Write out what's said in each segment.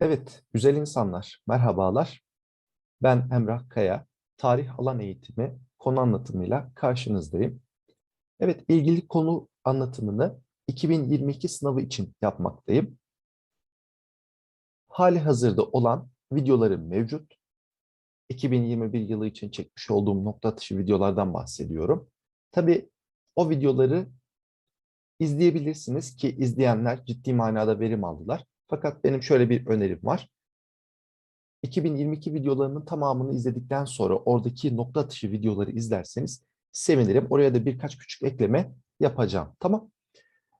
Evet, güzel insanlar, merhabalar. Ben Emrah Kaya, tarih alan eğitimi konu anlatımıyla karşınızdayım. Evet, ilgili konu anlatımını 2022 sınavı için yapmaktayım. Hali hazırda olan videolarım mevcut. 2021 yılı için çekmiş olduğum nokta atışı videolardan bahsediyorum. Tabii o videoları izleyebilirsiniz ki izleyenler ciddi manada verim aldılar. Fakat benim şöyle bir önerim var. 2022 videolarının tamamını izledikten sonra oradaki nokta atışı videoları izlerseniz sevinirim. Oraya da birkaç küçük ekleme yapacağım. Tamam.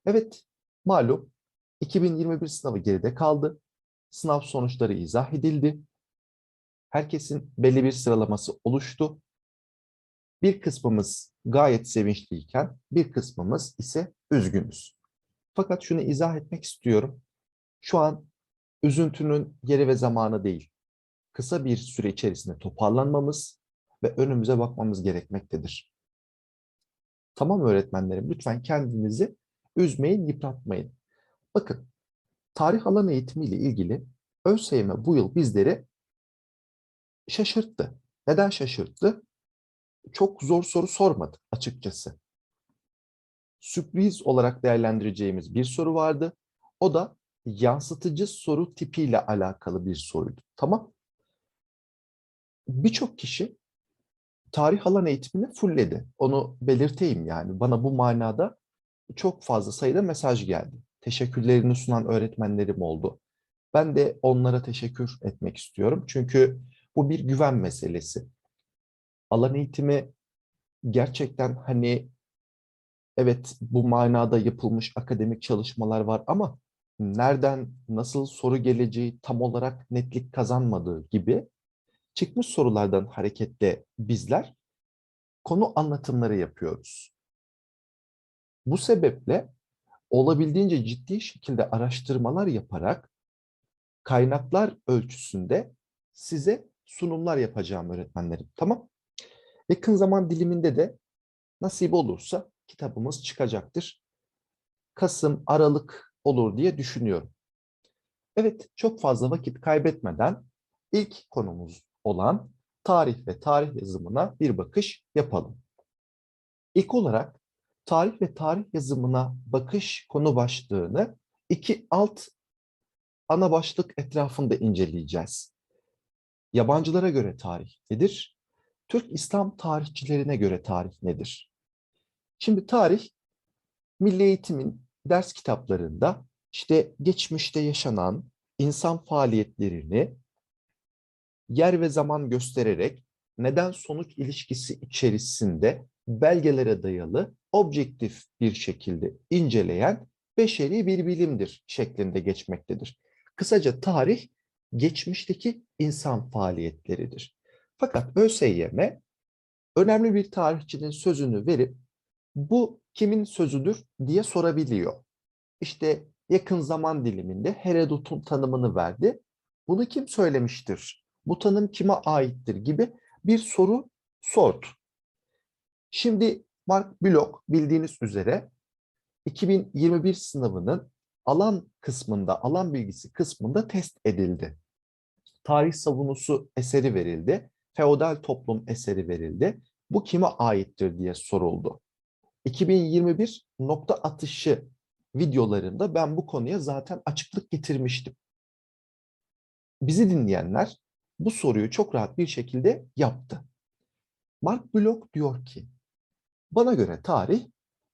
Evet, malum 2021 sınavı geride kaldı. Sınav sonuçları izah edildi. Herkesin belli bir sıralaması oluştu. Bir kısmımız gayet sevinçliyken bir kısmımız ise üzgünüz. Fakat şunu izah etmek istiyorum. Şu an üzüntünün yeri ve zamanı değil. Kısa bir süre içerisinde toparlanmamız ve önümüze bakmamız gerekmektedir. Tamam öğretmenlerim lütfen kendinizi üzmeyin, yıpratmayın. Bakın tarih alan eğitimiyle ilgili ÖSYM bu yıl bizleri şaşırttı. Neden şaşırttı? Çok zor soru sormadı açıkçası. Sürpriz olarak değerlendireceğimiz bir soru vardı. O da yansıtıcı soru tipiyle alakalı bir soruydu. Tamam. Birçok kişi tarih alan eğitimini fullledi. Onu belirteyim yani. Bana bu manada çok fazla sayıda mesaj geldi. Teşekkürlerini sunan öğretmenlerim oldu. Ben de onlara teşekkür etmek istiyorum. Çünkü bu bir güven meselesi. Alan eğitimi gerçekten hani evet bu manada yapılmış akademik çalışmalar var ama nereden nasıl soru geleceği tam olarak netlik kazanmadığı gibi çıkmış sorulardan hareketle bizler konu anlatımları yapıyoruz. Bu sebeple olabildiğince ciddi şekilde araştırmalar yaparak kaynaklar ölçüsünde size sunumlar yapacağım öğretmenlerim. Tamam? Yakın zaman diliminde de nasip olursa kitabımız çıkacaktır. Kasım, Aralık olur diye düşünüyorum. Evet, çok fazla vakit kaybetmeden ilk konumuz olan tarih ve tarih yazımına bir bakış yapalım. İlk olarak tarih ve tarih yazımına bakış konu başlığını iki alt ana başlık etrafında inceleyeceğiz. Yabancılara göre tarih nedir? Türk İslam tarihçilerine göre tarih nedir? Şimdi tarih, milli eğitimin ders kitaplarında işte geçmişte yaşanan insan faaliyetlerini yer ve zaman göstererek neden sonuç ilişkisi içerisinde belgelere dayalı objektif bir şekilde inceleyen beşeri bir bilimdir şeklinde geçmektedir. Kısaca tarih geçmişteki insan faaliyetleridir. Fakat ÖSYM önemli bir tarihçinin sözünü verip bu kimin sözüdür diye sorabiliyor. İşte yakın zaman diliminde Herodot'un tanımını verdi. Bunu kim söylemiştir? Bu tanım kime aittir gibi bir soru sordu. Şimdi Mark Bloch bildiğiniz üzere 2021 sınavının alan kısmında, alan bilgisi kısmında test edildi. Tarih savunusu eseri verildi, feodal toplum eseri verildi. Bu kime aittir diye soruldu. 2021 nokta atışı videolarında ben bu konuya zaten açıklık getirmiştim. Bizi dinleyenler bu soruyu çok rahat bir şekilde yaptı. Mark Bloch diyor ki, bana göre tarih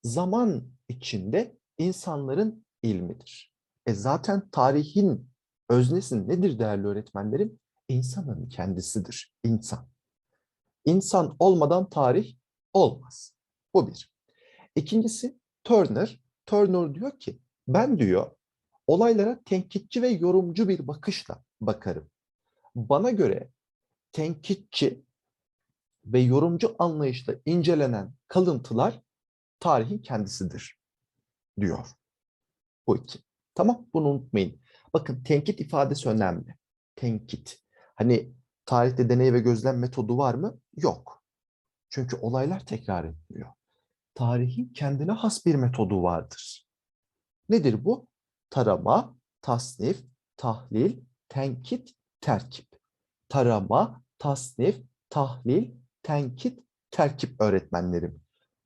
zaman içinde insanların ilmidir. E zaten tarihin öznesi nedir değerli öğretmenlerim? İnsanın kendisidir, insan. İnsan olmadan tarih olmaz. Bu bir. İkincisi Turner. Turner diyor ki ben diyor olaylara tenkitçi ve yorumcu bir bakışla bakarım. Bana göre tenkitçi ve yorumcu anlayışla incelenen kalıntılar tarihin kendisidir diyor. Bu iki. Tamam bunu unutmayın. Bakın tenkit ifadesi önemli. Tenkit. Hani tarihte deney ve gözlem metodu var mı? Yok. Çünkü olaylar tekrar etmiyor. Tarihin kendine has bir metodu vardır. Nedir bu? Tarama, tasnif, tahlil, tenkit, terkip. Tarama, tasnif, tahlil, tenkit, terkip öğretmenlerim.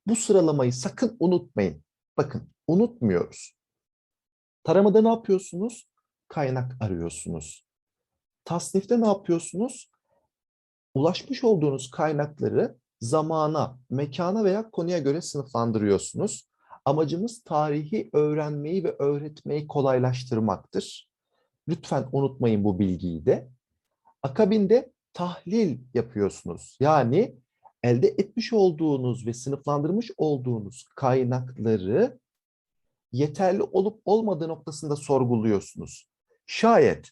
Bu sıralamayı sakın unutmayın. Bakın unutmuyoruz. Taramada ne yapıyorsunuz? Kaynak arıyorsunuz. Tasnifte ne yapıyorsunuz? Ulaşmış olduğunuz kaynakları zamana, mekana veya konuya göre sınıflandırıyorsunuz. Amacımız tarihi öğrenmeyi ve öğretmeyi kolaylaştırmaktır. Lütfen unutmayın bu bilgiyi de. Akabinde tahlil yapıyorsunuz. Yani elde etmiş olduğunuz ve sınıflandırmış olduğunuz kaynakları yeterli olup olmadığı noktasında sorguluyorsunuz. Şayet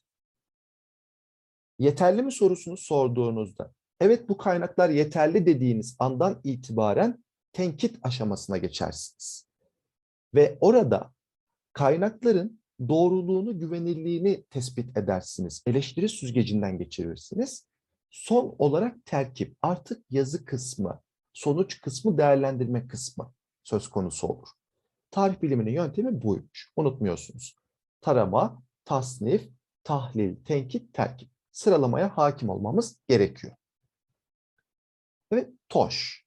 yeterli mi sorusunu sorduğunuzda evet bu kaynaklar yeterli dediğiniz andan itibaren tenkit aşamasına geçersiniz. Ve orada kaynakların doğruluğunu, güvenilirliğini tespit edersiniz. Eleştiri süzgecinden geçirirsiniz. Son olarak terkip, artık yazı kısmı, sonuç kısmı, değerlendirme kısmı söz konusu olur. Tarih biliminin yöntemi buymuş. Unutmuyorsunuz. Tarama, tasnif, tahlil, tenkit, terkip. Sıralamaya hakim olmamız gerekiyor. Evet, Toş.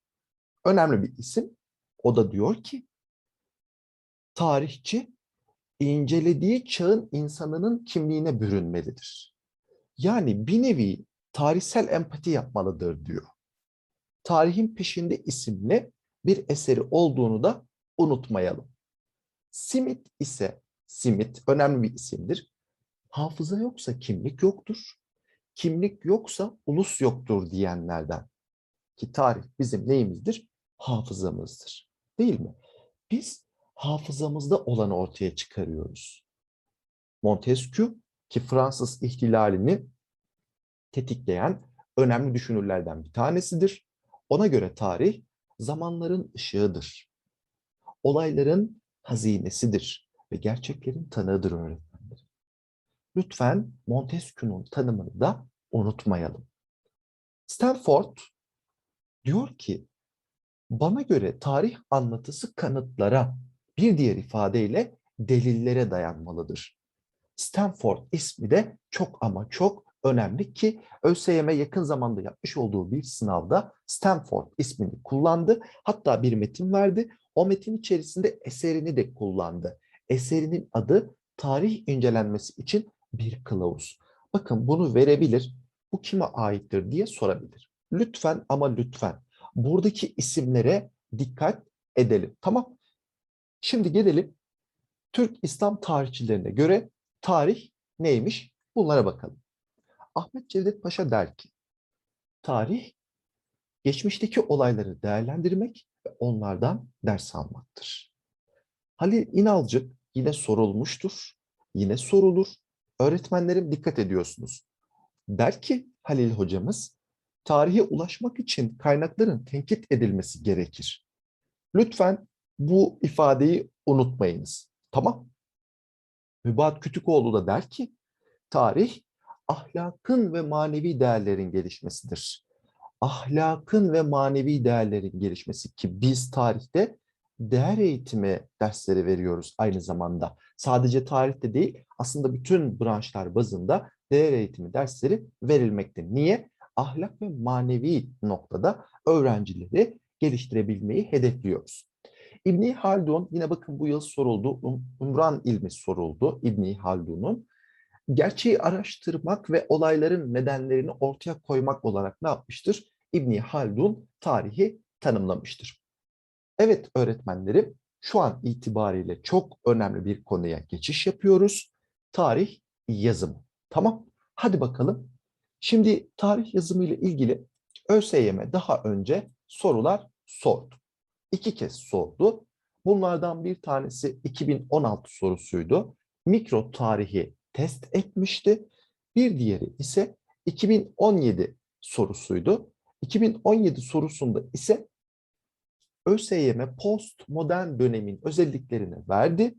Önemli bir isim. O da diyor ki, tarihçi incelediği çağın insanının kimliğine bürünmelidir. Yani bir nevi tarihsel empati yapmalıdır diyor. Tarihin peşinde isimli bir eseri olduğunu da unutmayalım. Simit ise, Simit önemli bir isimdir. Hafıza yoksa kimlik yoktur. Kimlik yoksa ulus yoktur diyenlerden. Ki tarih bizim neyimizdir? Hafızamızdır. Değil mi? Biz hafızamızda olanı ortaya çıkarıyoruz. Montesquieu ki Fransız ihtilalini tetikleyen önemli düşünürlerden bir tanesidir. Ona göre tarih zamanların ışığıdır. Olayların hazinesidir ve gerçeklerin tanığıdır öğretmenler. Lütfen Montesquieu'nun tanımını da unutmayalım. Stanford diyor ki, bana göre tarih anlatısı kanıtlara, bir diğer ifadeyle delillere dayanmalıdır. Stanford ismi de çok ama çok önemli ki ÖSYM yakın zamanda yapmış olduğu bir sınavda Stanford ismini kullandı. Hatta bir metin verdi. O metin içerisinde eserini de kullandı. Eserinin adı tarih incelenmesi için bir kılavuz. Bakın bunu verebilir. Bu kime aittir diye sorabilir. Lütfen ama lütfen buradaki isimlere dikkat edelim. Tamam. Şimdi gelelim Türk İslam tarihçilerine göre tarih neymiş? Bunlara bakalım. Ahmet Cevdet Paşa der ki, tarih geçmişteki olayları değerlendirmek ve onlardan ders almaktır. Halil İnalcık yine sorulmuştur, yine sorulur. Öğretmenlerim dikkat ediyorsunuz. Der ki Halil hocamız, tarihe ulaşmak için kaynakların tenkit edilmesi gerekir. Lütfen bu ifadeyi unutmayınız. Tamam. Mübat Kütükoğlu da der ki, tarih ahlakın ve manevi değerlerin gelişmesidir. Ahlakın ve manevi değerlerin gelişmesi ki biz tarihte değer eğitimi dersleri veriyoruz aynı zamanda. Sadece tarihte değil, aslında bütün branşlar bazında değer eğitimi dersleri verilmekte. Niye? Ahlak ve manevi noktada öğrencileri geliştirebilmeyi hedefliyoruz. İbni Haldun yine bakın bu yıl soruldu. Um, Umran ilmi soruldu İbni Haldun'un. Gerçeği araştırmak ve olayların nedenlerini ortaya koymak olarak ne yapmıştır? İbni Haldun tarihi tanımlamıştır. Evet öğretmenlerim şu an itibariyle çok önemli bir konuya geçiş yapıyoruz. Tarih yazımı. Tamam. Hadi bakalım. Şimdi tarih yazımı ile ilgili ÖSYM daha önce sorular sordu iki kez sordu. Bunlardan bir tanesi 2016 sorusuydu. Mikro tarihi test etmişti. Bir diğeri ise 2017 sorusuydu. 2017 sorusunda ise ÖSYM postmodern dönemin özelliklerini verdi.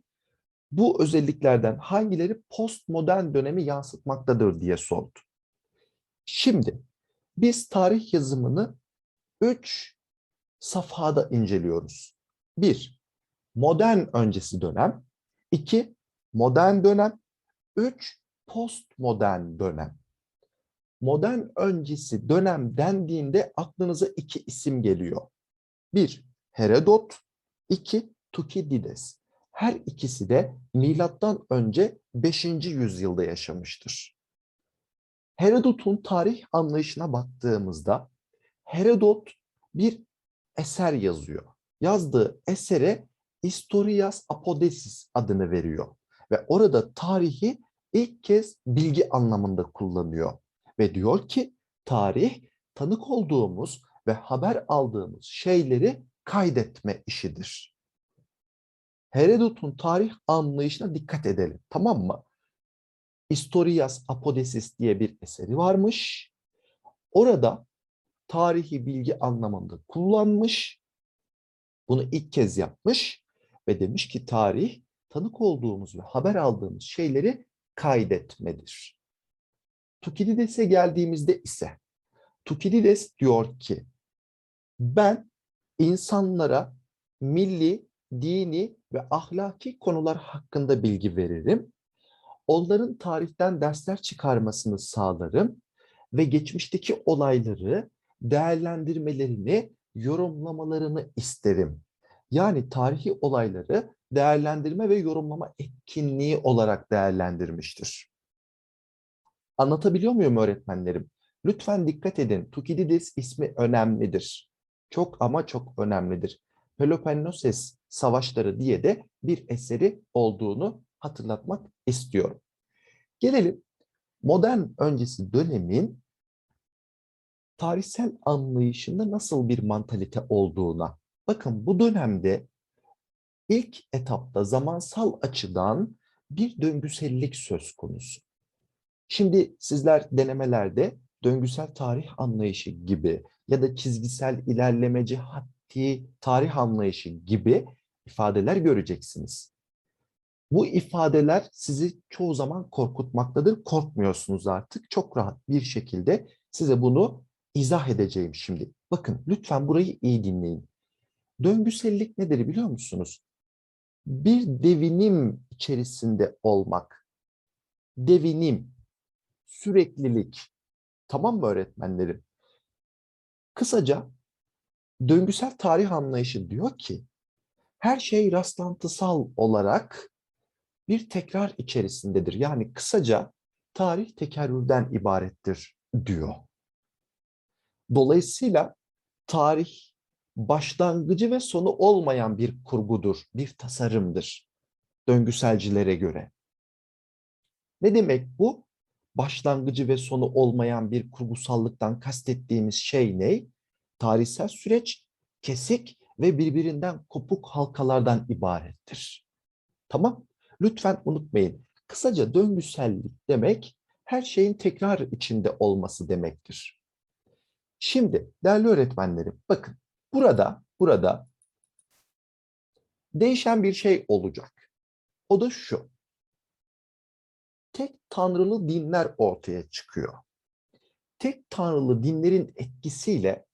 Bu özelliklerden hangileri postmodern dönemi yansıtmaktadır diye sordu. Şimdi biz tarih yazımını 3 safhada inceliyoruz. Bir, modern öncesi dönem. iki modern dönem. Üç, postmodern dönem. Modern öncesi dönem dendiğinde aklınıza iki isim geliyor. Bir, Herodot, iki, Tukidides. Her ikisi de milattan önce 5. yüzyılda yaşamıştır. Herodot'un tarih anlayışına baktığımızda Herodot bir eser yazıyor. Yazdığı esere Historias Apodesis adını veriyor ve orada tarihi ilk kez bilgi anlamında kullanıyor ve diyor ki tarih tanık olduğumuz ve haber aldığımız şeyleri kaydetme işidir. Herodot'un tarih anlayışına dikkat edelim. Tamam mı? Historias Apodesis diye bir eseri varmış. Orada tarihi bilgi anlamında kullanmış. Bunu ilk kez yapmış ve demiş ki tarih tanık olduğumuz ve haber aldığımız şeyleri kaydetmedir. Tukidides'e geldiğimizde ise Tukidides diyor ki ben insanlara milli, dini ve ahlaki konular hakkında bilgi veririm. Onların tarihten dersler çıkarmasını sağlarım ve geçmişteki olayları değerlendirmelerini, yorumlamalarını isterim. Yani tarihi olayları değerlendirme ve yorumlama etkinliği olarak değerlendirmiştir. Anlatabiliyor muyum öğretmenlerim? Lütfen dikkat edin. Tukidides ismi önemlidir. Çok ama çok önemlidir. Peloponnesos Savaşları diye de bir eseri olduğunu hatırlatmak istiyorum. Gelelim modern öncesi dönemin tarihsel anlayışında nasıl bir mantalite olduğuna. Bakın bu dönemde ilk etapta zamansal açıdan bir döngüsellik söz konusu. Şimdi sizler denemelerde döngüsel tarih anlayışı gibi ya da çizgisel ilerlemeci hatti tarih anlayışı gibi ifadeler göreceksiniz. Bu ifadeler sizi çoğu zaman korkutmaktadır. Korkmuyorsunuz artık. Çok rahat bir şekilde size bunu izah edeceğim şimdi. Bakın lütfen burayı iyi dinleyin. Döngüsellik nedir biliyor musunuz? Bir devinim içerisinde olmak. Devinim, süreklilik. Tamam mı öğretmenlerim? Kısaca döngüsel tarih anlayışı diyor ki her şey rastlantısal olarak bir tekrar içerisindedir. Yani kısaca tarih tekerrürden ibarettir diyor. Dolayısıyla tarih başlangıcı ve sonu olmayan bir kurgudur, bir tasarımdır döngüselcilere göre. Ne demek bu? Başlangıcı ve sonu olmayan bir kurgusallıktan kastettiğimiz şey ne? Tarihsel süreç kesik ve birbirinden kopuk halkalardan ibarettir. Tamam? Lütfen unutmayın. Kısaca döngüsellik demek her şeyin tekrar içinde olması demektir. Şimdi değerli öğretmenlerim bakın burada burada değişen bir şey olacak. O da şu. Tek tanrılı dinler ortaya çıkıyor. Tek tanrılı dinlerin etkisiyle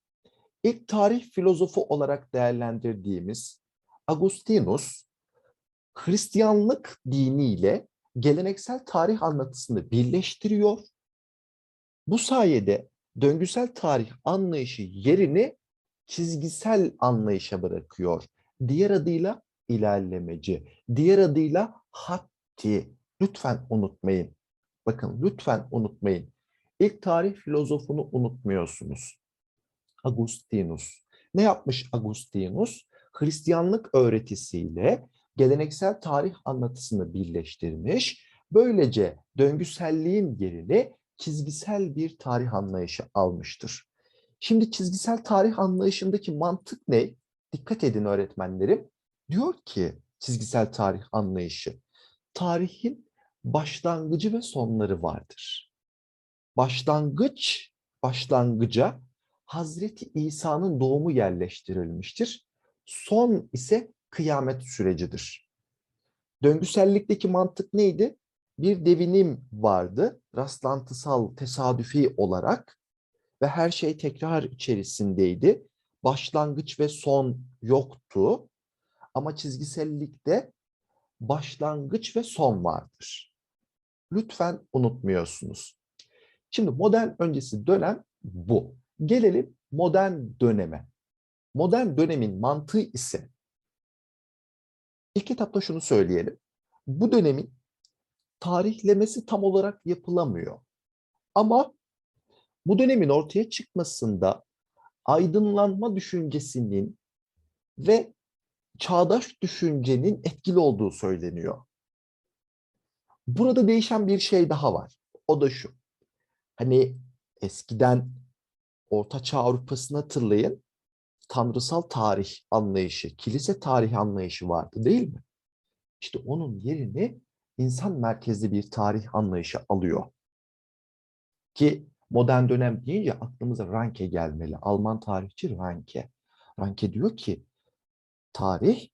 ilk tarih filozofu olarak değerlendirdiğimiz Agustinus Hristiyanlık diniyle geleneksel tarih anlatısını birleştiriyor. Bu sayede döngüsel tarih anlayışı yerini çizgisel anlayışa bırakıyor. Diğer adıyla ilerlemeci, diğer adıyla hatti. Lütfen unutmayın. Bakın lütfen unutmayın. İlk tarih filozofunu unutmuyorsunuz. Agustinus. Ne yapmış Agustinus? Hristiyanlık öğretisiyle geleneksel tarih anlatısını birleştirmiş. Böylece döngüselliğin yerini çizgisel bir tarih anlayışı almıştır. Şimdi çizgisel tarih anlayışındaki mantık ne? Dikkat edin öğretmenlerim. Diyor ki çizgisel tarih anlayışı, tarihin başlangıcı ve sonları vardır. Başlangıç, başlangıca Hazreti İsa'nın doğumu yerleştirilmiştir. Son ise kıyamet sürecidir. Döngüsellikteki mantık neydi? Bir devinim vardı, rastlantısal, tesadüfi olarak ve her şey tekrar içerisindeydi. Başlangıç ve son yoktu ama çizgisellikte başlangıç ve son vardır. lütfen unutmuyorsunuz. Şimdi modern öncesi dönem bu. Gelelim modern döneme. Modern dönemin mantığı ise ilk etapta şunu söyleyelim. Bu dönemin tarihlemesi tam olarak yapılamıyor. Ama bu dönemin ortaya çıkmasında aydınlanma düşüncesinin ve çağdaş düşüncenin etkili olduğu söyleniyor. Burada değişen bir şey daha var. O da şu. Hani eskiden Orta Çağ Avrupa'sını hatırlayın. Tanrısal tarih anlayışı, kilise tarih anlayışı vardı değil mi? İşte onun yerini insan merkezli bir tarih anlayışı alıyor. Ki modern dönem deyince aklımıza Ranke gelmeli. Alman tarihçi Ranke. Ranke diyor ki tarih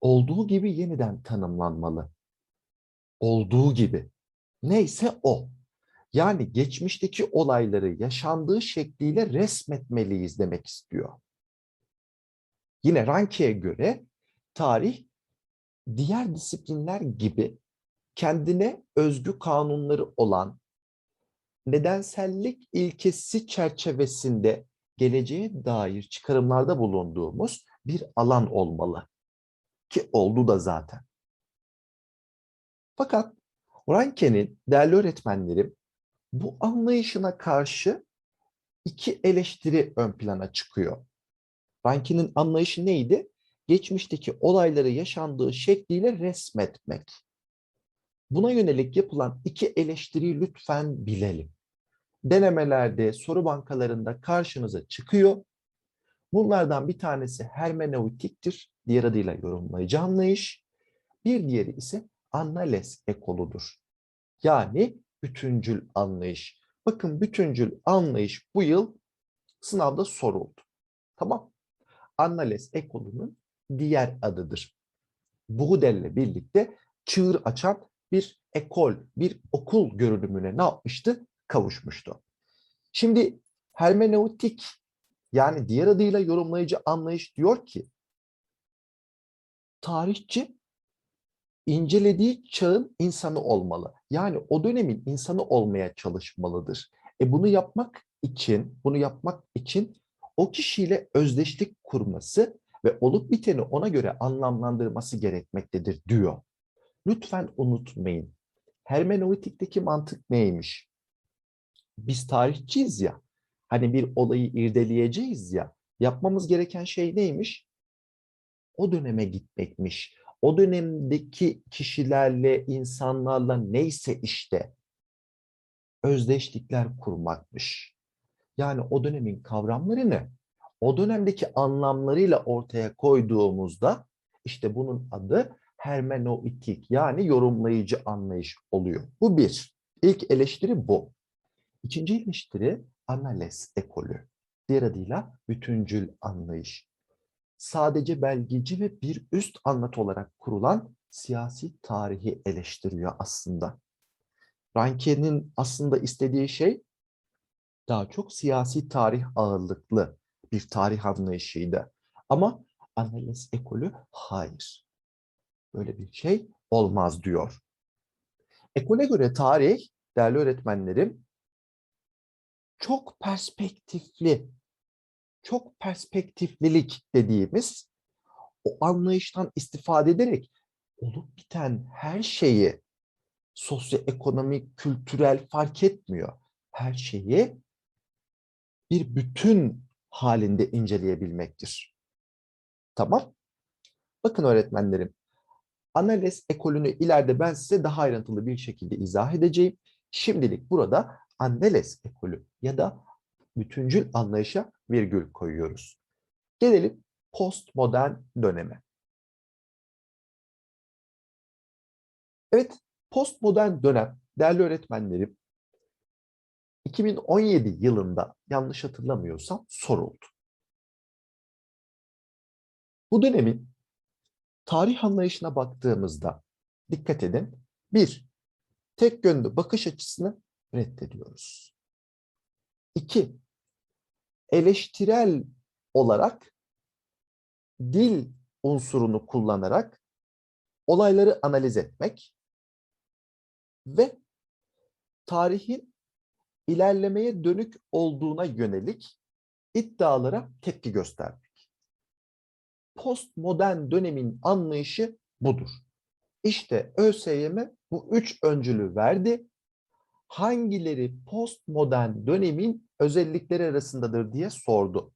olduğu gibi yeniden tanımlanmalı. Olduğu gibi. Neyse o. Yani geçmişteki olayları yaşandığı şekliyle resmetmeliyiz demek istiyor. Yine Ranke'ye göre tarih diğer disiplinler gibi kendine özgü kanunları olan nedensellik ilkesi çerçevesinde geleceğe dair çıkarımlarda bulunduğumuz bir alan olmalı. Ki oldu da zaten. Fakat Ranke'nin değerli öğretmenlerim bu anlayışına karşı iki eleştiri ön plana çıkıyor. Ranke'nin anlayışı neydi? Geçmişteki olayları yaşandığı şekliyle resmetmek. Buna yönelik yapılan iki eleştiriyi lütfen bilelim. Denemelerde, soru bankalarında karşınıza çıkıyor. Bunlardan bir tanesi hermeneutiktir, diğer adıyla yorumlayıcı anlayış. Bir diğeri ise anales ekoludur. Yani bütüncül anlayış. Bakın bütüncül anlayış bu yıl sınavda soruldu. Tamam. Annales ekolunun diğer adıdır. Buhudel birlikte çığır açan bir ekol, bir okul görünümüne ne yapmıştı? Kavuşmuştu. Şimdi hermeneutik yani diğer adıyla yorumlayıcı anlayış diyor ki tarihçi incelediği çağın insanı olmalı. Yani o dönemin insanı olmaya çalışmalıdır. E bunu yapmak için, bunu yapmak için o kişiyle özdeşlik kurması ve olup biteni ona göre anlamlandırması gerekmektedir diyor. Lütfen unutmayın. Hermeneutik'teki mantık neymiş? Biz tarihçiyiz ya. Hani bir olayı irdeleyeceğiz ya. Yapmamız gereken şey neymiş? O döneme gitmekmiş. O dönemdeki kişilerle, insanlarla neyse işte özdeşlikler kurmakmış. Yani o dönemin kavramlarını o dönemdeki anlamlarıyla ortaya koyduğumuzda işte bunun adı hermeneutik yani yorumlayıcı anlayış oluyor. Bu bir. İlk eleştiri bu. İkinci eleştiri anales ekolü. Diğer adıyla bütüncül anlayış. Sadece belgeci ve bir üst anlatı olarak kurulan siyasi tarihi eleştiriyor aslında. Ranke'nin aslında istediği şey daha çok siyasi tarih ağırlıklı bir tarih anlayışıydı. Ama analiz ekolü hayır. Böyle bir şey olmaz diyor. Ekole göre tarih, değerli öğretmenlerim, çok perspektifli, çok perspektiflilik dediğimiz o anlayıştan istifade ederek olup biten her şeyi sosyoekonomik, kültürel fark etmiyor. Her şeyi bir bütün halinde inceleyebilmektir. Tamam? Bakın öğretmenlerim, analiz ekolünü ileride ben size daha ayrıntılı bir şekilde izah edeceğim. Şimdilik burada analiz ekolü ya da bütüncül anlayışa virgül koyuyoruz. Gelelim postmodern döneme. Evet, postmodern dönem değerli öğretmenlerim 2017 yılında yanlış hatırlamıyorsam soruldu. Bu dönemin tarih anlayışına baktığımızda dikkat edin. Bir, tek yönlü bakış açısını reddediyoruz. İki, eleştirel olarak dil unsurunu kullanarak olayları analiz etmek ve tarihin ilerlemeye dönük olduğuna yönelik iddialara tepki göstermek. Postmodern dönemin anlayışı budur. İşte ÖSYM bu üç öncülü verdi. Hangileri postmodern dönemin özellikleri arasındadır diye sordu.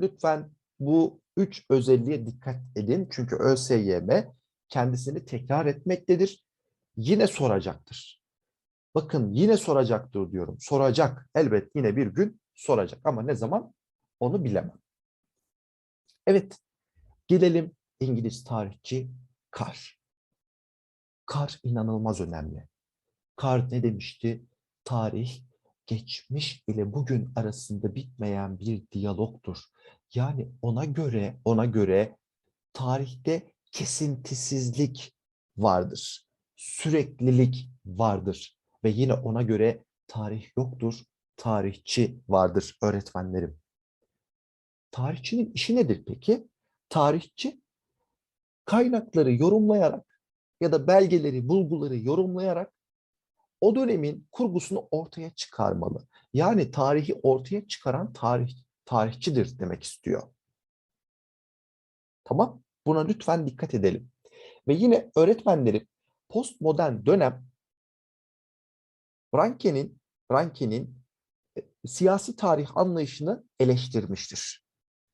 Lütfen bu üç özelliğe dikkat edin. Çünkü ÖSYM kendisini tekrar etmektedir. Yine soracaktır. Bakın yine soracaktır diyorum. Soracak. Elbet yine bir gün soracak. Ama ne zaman onu bilemem. Evet. Gelelim İngiliz tarihçi Carr. Carr inanılmaz önemli. Carr ne demişti? Tarih geçmiş ile bugün arasında bitmeyen bir diyalogtur. Yani ona göre ona göre tarihte kesintisizlik vardır. Süreklilik vardır ve yine ona göre tarih yoktur, tarihçi vardır öğretmenlerim. Tarihçinin işi nedir peki? Tarihçi kaynakları yorumlayarak ya da belgeleri, bulguları yorumlayarak o dönemin kurgusunu ortaya çıkarmalı. Yani tarihi ortaya çıkaran tarih tarihçidir demek istiyor. Tamam? Buna lütfen dikkat edelim. Ve yine öğretmenlerim postmodern dönem Ranke'nin Ranke'nin e, siyasi tarih anlayışını eleştirmiştir.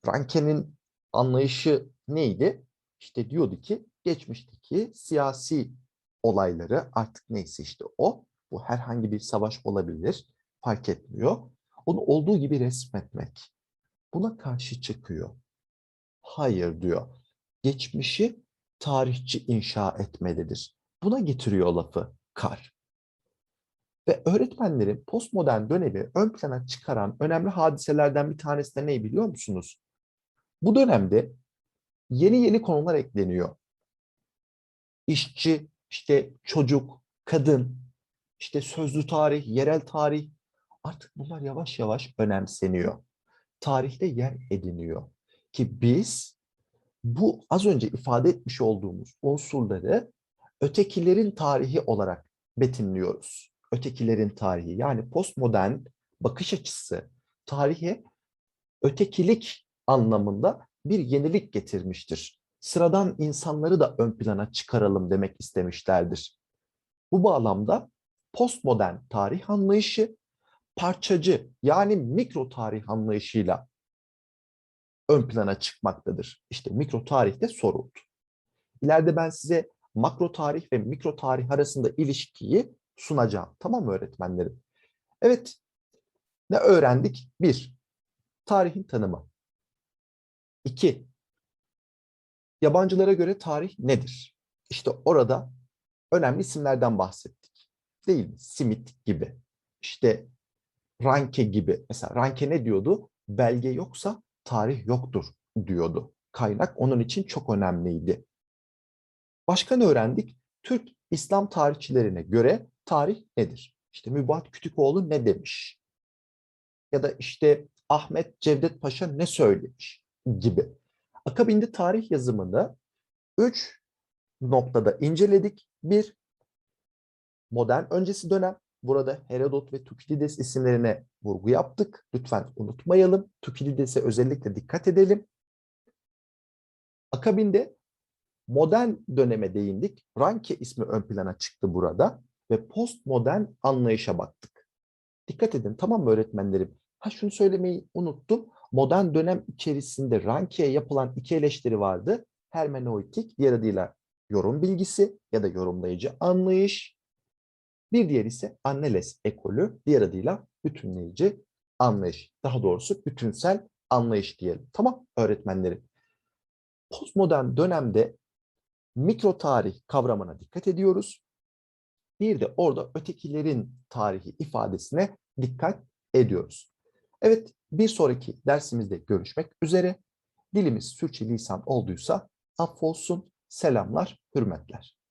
Ranke'nin anlayışı neydi? İşte diyordu ki geçmişteki siyasi olayları artık neyse işte o. Bu herhangi bir savaş olabilir. Fark etmiyor. Onu olduğu gibi resmetmek. Buna karşı çıkıyor. Hayır diyor. Geçmişi tarihçi inşa etmelidir. Buna getiriyor lafı Kar. Ve öğretmenlerin postmodern dönemi ön plana çıkaran önemli hadiselerden bir tanesi de ne biliyor musunuz? Bu dönemde yeni yeni konular ekleniyor. İşçi, işte çocuk, kadın, işte sözlü tarih, yerel tarih artık bunlar yavaş yavaş önemseniyor. Tarihte yer ediniyor. Ki biz bu az önce ifade etmiş olduğumuz unsurları ötekilerin tarihi olarak betimliyoruz. Ötekilerin tarihi yani postmodern bakış açısı tarihe ötekilik anlamında bir yenilik getirmiştir. Sıradan insanları da ön plana çıkaralım demek istemişlerdir. Bu bağlamda postmodern tarih anlayışı parçacı yani mikro tarih anlayışıyla ön plana çıkmaktadır. İşte mikro tarihte soruldu. İleride ben size makro tarih ve mikro tarih arasında ilişkiyi sunacağım. Tamam öğretmenlerim? Evet, ne öğrendik? Bir, tarihin tanımı. İki, yabancılara göre tarih nedir? İşte orada önemli isimlerden bahsettik. Değil mi? Simit gibi. İşte Ranke gibi. Mesela Ranke ne diyordu? Belge yoksa tarih yoktur diyordu. Kaynak onun için çok önemliydi. Başka ne öğrendik? Türk İslam tarihçilerine göre tarih nedir? İşte Mübahat Kütükoğlu ne demiş? Ya da işte Ahmet Cevdet Paşa ne söylemiş gibi. Akabinde tarih yazımını üç noktada inceledik. Bir, modern öncesi dönem. Burada Herodot ve Tukidides isimlerine vurgu yaptık. Lütfen unutmayalım. Tukidides'e özellikle dikkat edelim. Akabinde modern döneme değindik. Ranke ismi ön plana çıktı burada ve postmodern anlayışa baktık. Dikkat edin tamam mı öğretmenlerim? Ha şunu söylemeyi unuttum. Modern dönem içerisinde Ranke'ye yapılan iki eleştiri vardı. Hermeneutik, diğer adıyla yorum bilgisi ya da yorumlayıcı anlayış. Bir diğer ise Anneles ekolü, diğer adıyla bütünleyici anlayış. Daha doğrusu bütünsel anlayış diyelim. Tamam öğretmenlerim. Postmodern dönemde mikro tarih kavramına dikkat ediyoruz. Bir de orada ötekilerin tarihi ifadesine dikkat ediyoruz. Evet, bir sonraki dersimizde görüşmek üzere. Dilimiz sürçülisan olduysa affolsun. Selamlar, hürmetler.